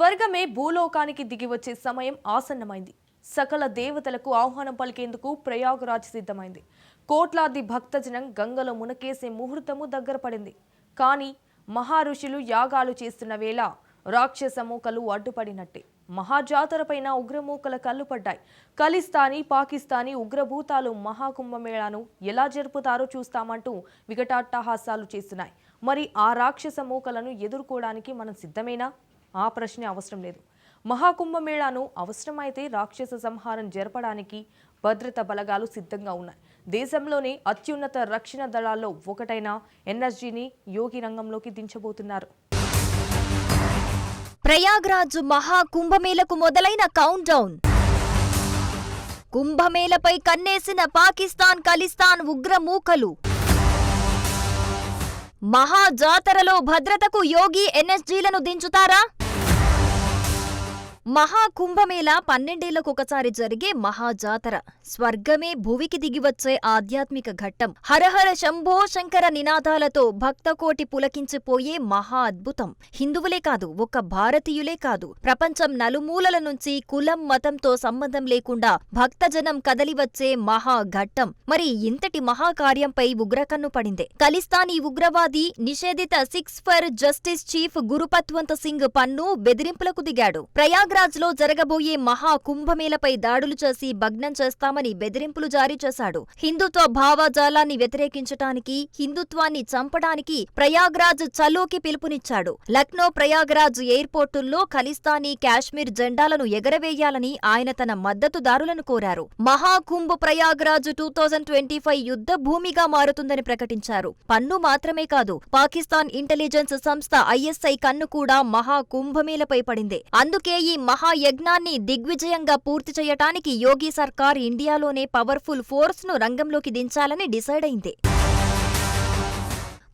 స్వర్గమే భూలోకానికి దిగి వచ్చే సమయం ఆసన్నమైంది. సకల దేవతలకు ఆహ్వానం పలికేందుకు ప్రయాగరాజ్ సిద్ధమైంది. కోట్లాది భక్తజనం గంగలో మునకేసే ముహూర్తము దగ్గర పడింది. కానీ మహారుషులు యాగాలు చేస్తున్న వేళ రాక్షస మూకలు అడ్డుపడినట్టే. మహాజాతరపైన ఉగ్రమూకల కళ్ళు పడ్డాయి. ఖలిస్తానీ పాకిస్తానీ ఉగ్రభూతాలు మహాకుంభమేళాను ఎలా జరుపుతారో చూస్తామంటూ వికటాట్టహాసాలు చేస్తున్నాయి. మరి ఆ రాక్షస మూకలను ఎదుర్కోవడానికి మనం సిద్ధమేనా? ఆ ప్రశ్నే అవసరం లేదు. మహాకుంభమేళాను అవసరమైతే రాక్షస సంహారం జరపడానికి భద్రత బలగాలు సిద్ధంగా ఉన్నాయి. దేశంలోని అత్యున్నత రక్షణ దళాల్లో ఒకటైన ఎన్ఎస్జీని యోగి రంగంలోకి దించబోతున్నారు. ప్రయాగ్రాజ్ మహా కుంభమేళకు మొదలైన కౌంట్ డౌన్ కుంభమేళపై కన్నేసిన పాకిస్తాన్ ఖలిస్తాన్ ఉగ్రమూకలు మహా జాతరలో భద్రతకు యోగి ఎన్ఎస్జీలను దించుతారా? మహా కుంభమేళ పన్నెండేళ్ళకొకసారి జరిగే మహాజాతర. స్వర్గమే భువికి దిగివచ్చే ఆధ్యాత్మిక ఘట్టం. హరహర శంభో శంకర నినాదాలతో భక్తకోటి పులకించిపోయే మహా అద్భుతం హిందువులే కాదు ఒక్క భారతీయులే కాదు. ప్రపంచం నలుమూలల నుంచి కులం మతంతో సంబంధం లేకుండా భక్తజనం కదలివచ్చే మహా ఘట్టం మరి ఇంతటి మహాకార్యంపై ఉగ్రకన్ను పడిందే. ఖలిస్తానీ ఉగ్రవాది నిషేధిత Sikhs for Justice chief Gurpatwant Singh Pannun బెదిరింపులకు దిగాడు. ప్రయాగ్ ప్రయాగ్రాజ్లో జరగబోయే మహా కుంభమేళపై దాడులు చేసి భగ్నం చేస్తామని బెదిరింపులు జారీ చేశాడు. హిందుత్వ భావజాలాన్ని వ్యతిరేకించటానికి హిందుత్వాన్ని చంపడానికి ప్రయాగ్రాజ్ చలోకి పిలుపునిచ్చాడు. లక్నో ప్రయాగ్రాజ్ ఎయిర్పోర్టుల్లో ఖలిస్తానీ కాశ్మీర్ జెండాలను ఎగరవేయాలని ఆయన తన మద్దతుదారులను కోరారు. Mahakumbh Prayagraj two thousand twenty five యుద్ధ భూమిగా మారుతుందని ప్రకటించారు. పన్ను మాత్రమే కాదు పాకిస్తాన్ ఇంటెలిజెన్స్ సంస్థ ఐఎస్ఐ కన్ను కూడా మహా కుంభమేళపై పడింది. అందుకే ఈ మహాయజ్ఞాన్ని దిగ్విజయంగా పూర్తి చేయటానికి యోగి సర్కార్ ఇండియాలోనే పవర్ఫుల్ ఫోర్స్ను రంగంలోకి దించాలని డిసైడ్ అయింది.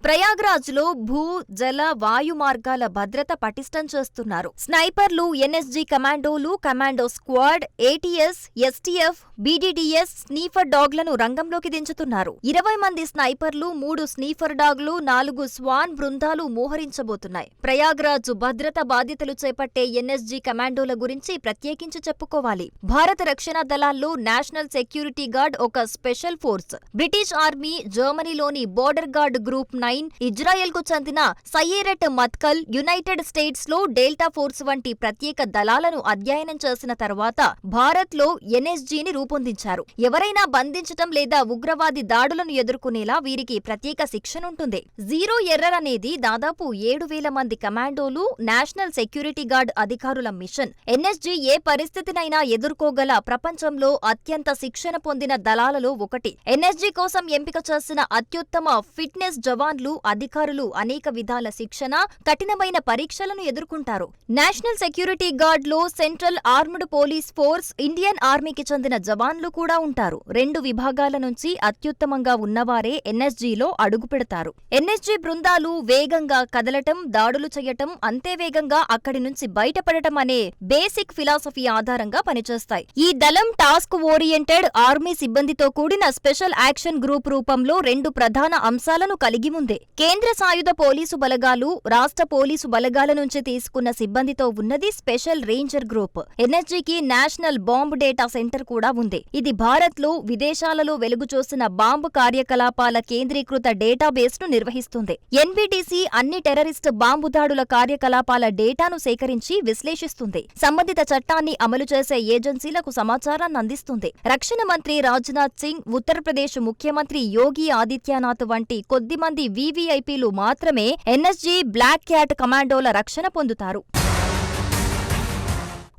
ప్రయాగ్రాజ్లో భూ జల వాయు మార్గాల భద్రత పటిష్టం చేస్తున్నారు. స్నైపర్లు NSG కమాండోలు commando squad ATS STF BDDS sniffer డాగ్లను రంగంలోకి దించుతున్నారు. ఇరవై మంది స్నైపర్లు మూడు స్నీఫర్ డాగ్లు నాలుగు స్వాన్ బృందాలు మోహరించబోతున్నాయి. ప్రయాగ్రాజ్ భద్రత బాధ్యతలు చేపట్టే ఎన్ఎస్జీ కమాండోల గురించి ప్రత్యేకించి చెప్పుకోవాలి. భారత రక్షణ దళాల్లో నేషనల్ సెక్యూరిటీ గార్డ్ ఒక స్పెషల్ ఫోర్స్. బ్రిటిష్ ఆర్మీ జర్మనీలోని బోర్డర్ గార్డ్ గ్రూప్ నైన్ ఇజ్రాయెల్కు చెందిన సయ్యేరెట్ మత్కల్ యునైటెడ్ స్టేట్స్లో డెల్టా ఫోర్స్ వంటి ప్రత్యేక దళాలను అధ్యయనం చేసిన తర్వాత భారత్లో ఎన్ఎస్జీని రూపొందించారు. ఎవరైనా బంధించటం లేదా ఉగ్రవాది దాడులను ఎదుర్కొనేలా వీరికి ప్రత్యేక శిక్షణ ఉంటుంది జీరో ఎర్రర్ అనేది దాదాపు ఏడు వేల మంది కమాండోలు నేషనల్ సెక్యూరిటీ గార్డ్ అధికారుల మిషన్. ఎన్ఎస్జీ ఏ పరిస్థితినైనా ఎదుర్కోగల ప్రపంచంలో అత్యంత శిక్షణ పొందిన దళాలలో ఒకటి. ఎన్ఎస్జీ కోసం ఎంపిక చేసిన అత్యుత్తమ ఫిట్నెస్ జవాన్లు అధికారులు అనేక విధాల శిక్షణ కఠినమైన పరీక్షలను ఎదుర్కొంటారు. National security గార్డ్లో central armed police force Indian ఆర్మీకి చెందిన జవాన్లు కూడా ఉంటారు. రెండు విభాగాల నుంచి అత్యుత్తమంగా ఉన్నవారే ఎన్ఎస్జీలో అడుగుపెడతారు ఎన్ఎస్జీ బృందాలు వేగంగా కదలటం దాడులు చేయటం అంతే వేగంగా అక్కడి నుంచి బయటపడటం అనే బేసిక్ ఫిలాసఫీ ఆధారంగా పనిచేస్తాయి. ఈ దళం టాస్క్ ఓరియంటెడ్ ఆర్మీ సిబ్బందితో కూడిన స్పెషల్ యాక్షన్ గ్రూప్ రూపంలో రెండు ప్రధాన అంశాలను కలిగి ఉంది. కేంద్ర సాయుధ పోలీసు బలగాలు రాష్ట్ర పోలీసు బలగాల నుంచి తీసుకున్న సిబ్బందితో ఉన్నది స్పెషల్ రేంజర్ గ్రూప్. ఎన్ఎస్జీకి నేషనల్ బాంబ్ డేటా సెంటర్ కూడా ఉంది. ఇది భారత్లో విదేశాలలో వెలుగుచూసిన బాంబు కార్యకలాపాల కేంద్రీకృత డేటాబేస్ను నిర్వహిస్తుంది. ఎన్బిటిసి అన్ని టెర్రరిస్ట్ బాంబు దాడుల కార్యకలాపాల డేటాను సేకరించి విశ్లేషిస్తుంది. సంబంధిత చట్టాన్ని అమలు చేసే ఏజెన్సీలకు సమాచారాన్ని అందిస్తుంది. రక్షణ మంత్రి రాజ్నాథ్ సింగ్ ఉత్తరప్రదేశ్ ముఖ్యమంత్రి యోగి ఆదిత్యనాథ్ వంటి కొద్దిమంది వీవీఐపీలు మాత్రమే ఎన్ఎస్జీ బ్లాక్ క్యాట్ కమాండోల రక్షణ పొందుతారు.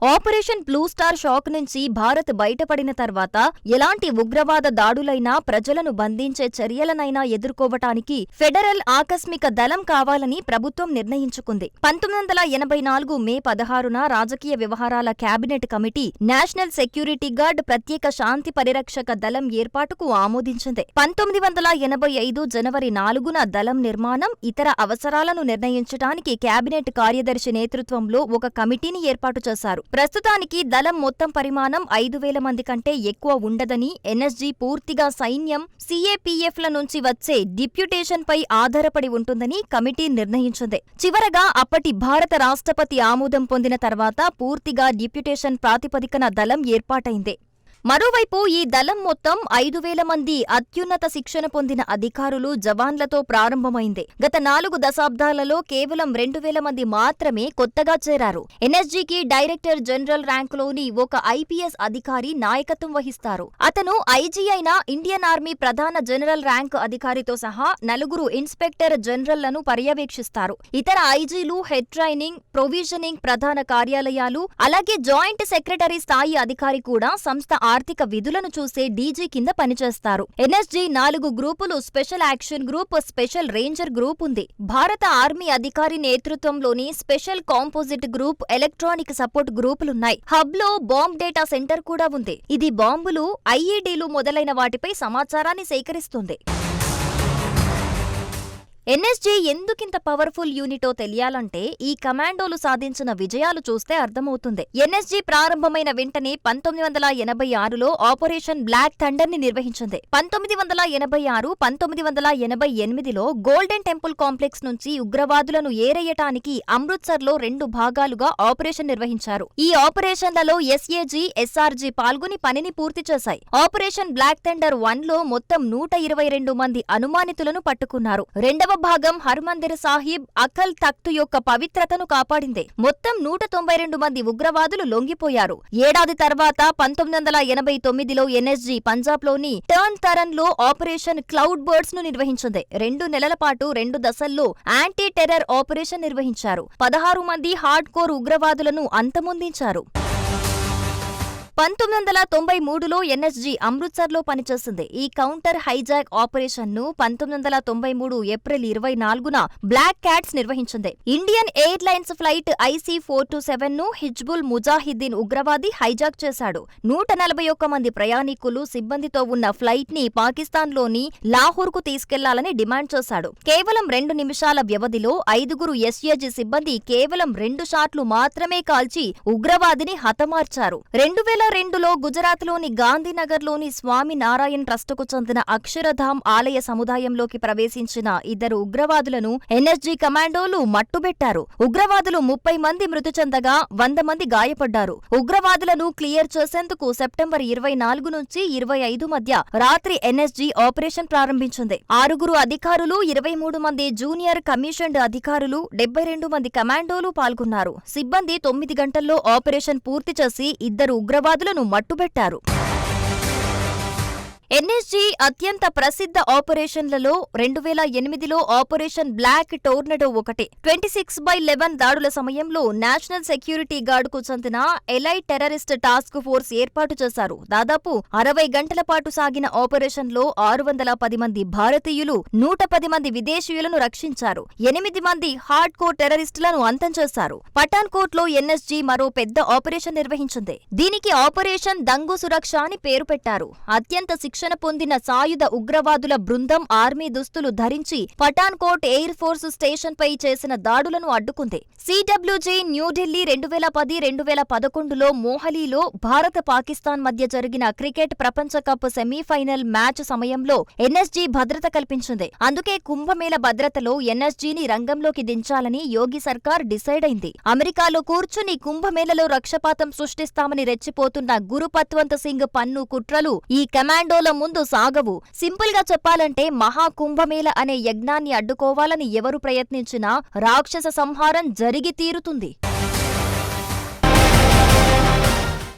ఆపరేషన్ బ్లూ స్టార్ షాక్ నుంచి భారత్ బయటపడిన తర్వాత ఎలాంటి ఉగ్రవాద దాడులైనా ప్రజలను బంధించే చర్యలనైనా ఎదుర్కోవటానికి ఫెడరల్ ఆకస్మిక దళం కావాలని ప్రభుత్వం నిర్ణయించుకుంది. పంతొమ్మిది వందల ఎనభై నాలుగు మే పదహారున రాజకీయ వ్యవహారాల cabinet committee national security guard ప్రత్యేక శాంతి పరిరక్షక దళం ఏర్పాటుకు ఆమోదించింది. పంతొమ్మిది వందల ఎనభై ఐదు జనవరి నాలుగున దళం నిర్మాణం ఇతర అవసరాలను నిర్ణయించడానికి కేబినెట్ కార్యదర్శి నేతృత్వంలో ఒక కమిటీని ఏర్పాటు చేశారు. ప్రస్తుతానికి దళం మొత్తం పరిమాణం ఐదు వేల మంది కంటే ఎక్కువ ఉండదని ఎన్ఎస్జీ పూర్తిగా సైన్యం సీఏపీఎఫ్ల నుంచి వచ్చే డిప్యుటేషన్పై ఆధారపడి ఉంటుందని కమిటీ నిర్ణయించింది. చివరగా అప్పటి భారత రాష్ట్రపతి ఆమోదం పొందిన తర్వాత పూర్తిగా డిప్యుటేషన్ ప్రాతిపదికన దళం ఏర్పాటైంది. మరోవైపు ఈ దళం మొత్తం ఐదు వేల మంది అత్యున్నత శిక్షణ పొందిన అధికారులు జవాన్లతో ప్రారంభమైంది. గత నాలుగు దశాబ్దాలలో కేవలం రెండు వేల మంది మాత్రమే కొత్తగా చేరారు. ఎన్ఎస్జీకి డైరెక్టర్ జనరల్ ర్యాంకులోని ఒక ఐపీఎస్ అధికారి నాయకత్వం వహిస్తారు. అతను ఐజీ అయిన ఇండియన్ ఆర్మీ ప్రధాన జనరల్ ర్యాంక్ అధికారితో సహా నలుగురు ఇన్స్పెక్టర్ జనరల్లను పర్యవేక్షిస్తారు. ఇతర ఐజీలు హెడ్ ట్రైనింగ్ ప్రొవిజనింగ్ ప్రధాన కార్యాలయాలు అలాగే జాయింట్ సెక్రటరీ స్థాయి అధికారి కూడా సంస్థ ఆర్థిక విధులను చూసే డీజీ కింద పనిచేస్తారు. ఎన్ఎస్జీ నాలుగు గ్రూపులు special action group special ranger group ఉంది. భారత ఆర్మీ అధికారి నేతృత్వంలోని special composite group electronic support గ్రూపులున్నాయి. హబ్లో బాంబ్ డేటా సెంటర్ కూడా ఉంది. ఇది బాంబులు ఐఈడీలు మొదలైన వాటిపై సమాచారాన్ని సేకరిస్తుంది. ఎన్ఎస్జే ఎందుకింత పవర్ఫుల్ యూనిటో తెలియాలంటే ఈ కమాండోలు సాధించిన విజయాలు చూస్తే అర్థమవుతుంది. ఎన్ఎస్జీ ప్రారంభమైన వెంటనే పంతొమ్మిది వందల ఎనభై ఆరులో ఆపరేషన్ బ్లాక్ థండర్ని నిర్వహించింది. పంతొమ్మిది వందల ఎనభై ఆరు పంతొమ్మిది వందల ఎనభై ఎనిమిదిలో గోల్డెన్ టెంపుల్ కాంప్లెక్స్ నుంచి ఉగ్రవాదులను ఏరేయటానికి అమృత్సర్లో రెండు భాగాలుగా ఆపరేషన్ నిర్వహించారు. ఈ ఆపరేషన్లలో ఎస్ఏజీ ఎస్ఆర్జీ పాల్గొని పనిని పూర్తి చేశాయి. ఆపరేషన్ బ్లాక్ థండర్ వన్లో మొత్తం నూట ఇరవై రెండు మంది అనుమానితులను పట్టుకున్నారు. రెండవ భాగం హర్మందిర్ సాహిబ్ అకల్ తఖ్తు యొక్క పవిత్రతను కాపాడింది. మొత్తం నూట తొంభై రెండు మంది ఉగ్రవాదులు లొంగిపోయారు. ఏడాది తర్వాత పంతొమ్మిది వందల ఎనభై తొమ్మిదిలో ఎన్ఎస్జీ పంజాబ్లోని టర్న్ తరన్లో ఆపరేషన్ క్లౌడ్ బర్డ్స్ను నిర్వహించింది. రెండు నెలల పాటు రెండు దశల్లో యాంటీ టెర్రర్ ఆపరేషన్ నిర్వహించారు. పదహారు మంది హార్డ్ కోర్ ఉగ్రవాదులను అంతమొందించారు. పంతొమ్మిది వందల తొంభై మూడులో ఎన్ఎస్జీ అమృత్సర్లో పనిచేసింది. ఈ కౌంటర్ హైజాక్ ఆపరేషన్ను పంతొమ్మిది వందల తొంభై మూడు ఏప్రిల్ ఇరవై నాలుగున బ్లాక్ క్యాట్స్ నిర్వహించింది. Indian airlines flight IC four two సెవెన్ను Hizbul Mujahideen ఉగ్రవాది హైజాక్ చేశాడు. నూట నలభై ఒక్క మంది ప్రయాణికులు సిబ్బందితో ఉన్న ఫ్లైట్ని పాకిస్తాన్లోని లాహోర్కు తీసుకెళ్ళాలని డిమాండ్ చేశాడు. కేవలం రెండు నిమిషాల వ్యవధిలో ఐదుగురు ఎస్ఏజీ సిబ్బంది కేవలం రెండు షాట్లు మాత్రమే కాల్చి ఉగ్రవాదిని హతమార్చారు. రెండు వేల రెండులో గుజరాత్లోని గాంధీనగర్లోని స్వామి నారాయణ్ ట్రస్టుకు చెందిన అక్షరధామ్ ఆలయ సముదాయంలోకి ప్రవేశించిన ఇద్దరు ఉగ్రవాదులను ఎన్ఎస్జీ కమాండోలు మట్టుబెట్టారు. ఉగ్రవాదులు ముప్పై మంది మృతి చెందగా వంద మంది గాయపడ్డారు. ఉగ్రవాదులను క్లియర్ చేసేందుకు సెప్టెంబర్ ఇరవై నాలుగు నుంచి ఇరవై ఐదు మధ్య రాత్రి ఎన్ఎస్జీ ఆపరేషన్ ప్రారంభించింది. ఆరుగురు అధికారులు ఇరవై మూడు మంది జూనియర్ కమిషన్డ్ అధికారులు డెబ్బై రెండు మంది కమాండోలు పాల్గొన్నారు. సిబ్బంది తొమ్మిది గంటల్లో ఆపరేషన్ పూర్తి చేసి ఇద్దరు ఉగ్రవాదులను మట్టుబెట్టారు. ఎన్ఎస్జీ అత్యంత ప్రసిద్ధ ఆపరేషన్లలో రెండు వేల ఎనిమిదిలో ఆపరేషన్ బ్లాక్ టోర్నడో ఒకటి. ట్వంటీ సిక్స్ బై లెవెన్ దాడుల సమయంలో నేషనల్ సెక్యూరిటీ గార్డుకు చెందిన ఎలైట్ టెర్రరిస్ట్ టాస్క్ ఫోర్స్ ఏర్పాటు చేశారు. దాదాపు అరవై గంటల పాటు సాగిన ఆపరేషన్లో ఆరు వందల పది మంది భారతీయులు నూట పది మంది విదేశీయులను రక్షించారు. ఎనిమిది మంది హార్డ్ కోర్ టెర్రరిస్టులను అంతం చేశారు. పఠాన్కోట్లో ఎన్ఎస్జీ మరో పెద్ద ఆపరేషన్ నిర్వహించింది. దీనికి ఆపరేషన్ దంగు సురక్ష అని పేరు పెట్టారు. అత్యంత శిక్షణ పొందిన సాయుధ ఉగ్రవాదుల బృందం ఆర్మీ దుస్తులు ధరించి పఠాన్కోట్ ఎయిర్ ఫోర్స్ స్టేషన్ పై చేసిన దాడులను అడ్డుకుంది. సిడబ్ల్యూజే న్యూఢిల్లీ రెండు వేల పది రెండు వేల పదకొండులో మోహలీలో భారత పాకిస్తాన్ మధ్య జరిగిన క్రికెట్ ప్రపంచ కప్ సెమీఫైనల్ మ్యాచ్ సమయంలో ఎన్ఎస్జీ భద్రత కల్పించింది. అందుకే కుంభమేళ భద్రతలో ఎన్ఎస్జీని రంగంలోకి దించాలని యోగి సర్కార్ డిసైడ్ అయింది. అమెరికాలో కూర్చుని కుంభమేళలో రక్షపాతం సృష్టిస్తామని రెచ్చిపోతున్న గురుపత్వంత్ సింగ్ పన్ను కుట్రలు ఈ కమాండోల ముందు సాగవు. సింపుల్గా చెప్పాలంటే మహాకుంభమేళ అనే యజ్ఞాన్ని అడ్డుకోవాలని ఎవరు ప్రయత్నించినా రాక్షస సంహారం జరిగి తీరుతుంది.